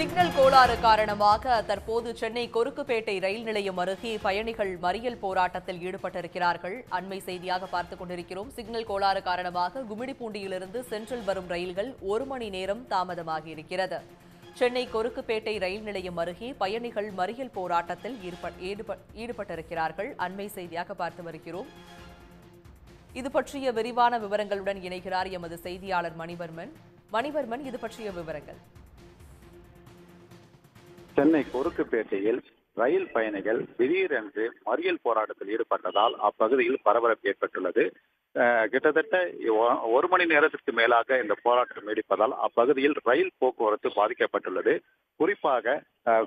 Signal கோளாறு காரணமாக தற்போது சென்னை கொருக்குப்பேட்டை ரயில் நிலையம் அருகே பயணிகள் மறியல் போராட்டத்தில் ஈடுபட்டிருக்கிறார்கள். அண்மை செய்தியாக பார்த்துக் கொண்டிருக்கிறோம். சிக்னல் கோளாறு காரணமாக கும்மிடிப்பூண்டியிலிருந்து சென்ட்ரல் வரும் ரயில்கள் ஒரு மணி நேரம் தாமதமாகி இருக்கிறது சென்னை கொருக்குப்பேட்டை ரயில் நிலையம் அருகே பயணிகள் மறியல் போராட்டத்தில் ஈடுபட்டிருக்கிறார்கள். அண்மை செய்தியாக பார்த்து வருகிறோம். இது பற்றிய விரிவான விவரங்களுடன் இணைகிறார் எமது செய்தியாளர் மணிவர்மன். மணிவர்மன் இது பற்றிய விவரங்கள். சென்னை கொருக்குப்பேட்டையில் ரயில் பயணிகள் திடீரென்று மறியல் போராட்டத்தில் ஈடுபட்டதால் அப்பகுதியில் பரபரப்பு ஏற்பட்டுள்ளது. கிட்டத்தட்ட ஒரு மணி நேரத்திற்கு மேலாக இந்த போராட்டம் நீடிப்பதால் அப்பகுதியில் ரயில் போக்குவரத்து பாதிக்கப்பட்டுள்ளது. குறிப்பாக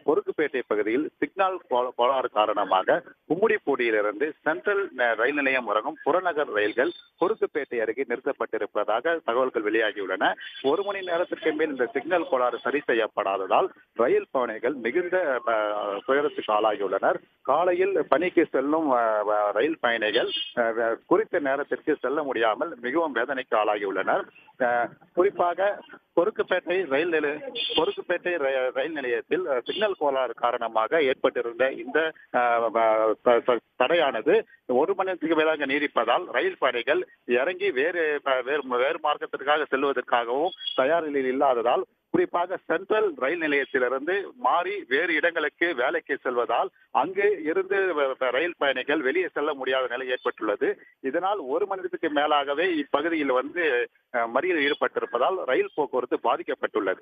கொருக்குப்பேட்டை பகுதியில் சிக்னல் கோளாறு காரணமாக கும்முடிப்பூடியிலிருந்து சென்ட்ரல் ரயில் நிலையம் வரைக்கும் புறநகர் ரயில்கள் கொருக்குப்பேட்டை அருகே நிறுத்தப்பட்டிருப்பதாக தகவல்கள் வெளியாகியுள்ளன. ஒரு மணி நேரத்திற்கு மேல் இந்த சிக்னல் கோளாறு சரி செய்யப்படாததால் ரயில் பயணிகள் மிகுந்த துயரத்துக்கு ஆளாகியுள்ளனர். காலையில் பணிக்கு செல்லும் ரயில் பயணிகள் குறித்த நேரத்திற்கு செல்ல முடியாமல் மிகவும் வேதனைக்கு ஆளாகியுள்ளனர். குறிப்பாக கொருக்குப்பேட்டை ரயில் நிலைய கொருக்குப்பேட்டை ரயில் நிலையத்தில் சிக்னல் கோளாறு காரணமாக ஏற்பட்டிருந்த இந்த தடையானது ஒரு மணி நேரத்துக்கு மேலாக நீடிப்பதால் ரயில் பயணிகள் இறங்கி வேறு வேறு மார்க்கத்திற்காக செல்வதற்காகவும் தயார் நிலையில் இல்லாததால் குறிப்பாக சென்ட்ரல் ரயில் நிலையத்திலிருந்து மாறி வேறு இடங்களுக்கு வேலைக்கு செல்வதால் அங்கு இருந்து ரயில் பயணிகள் வெளியே செல்ல முடியாத நிலை ஏற்பட்டுள்ளது. இதனால் ஒரு மணி மேலாகவே இப்பகுதியில் வந்து மறியல் ஈடுபட்டிருப்பதால் ரயில் போக்குவரத்து பாதிக்கப்பட்டுள்ளது.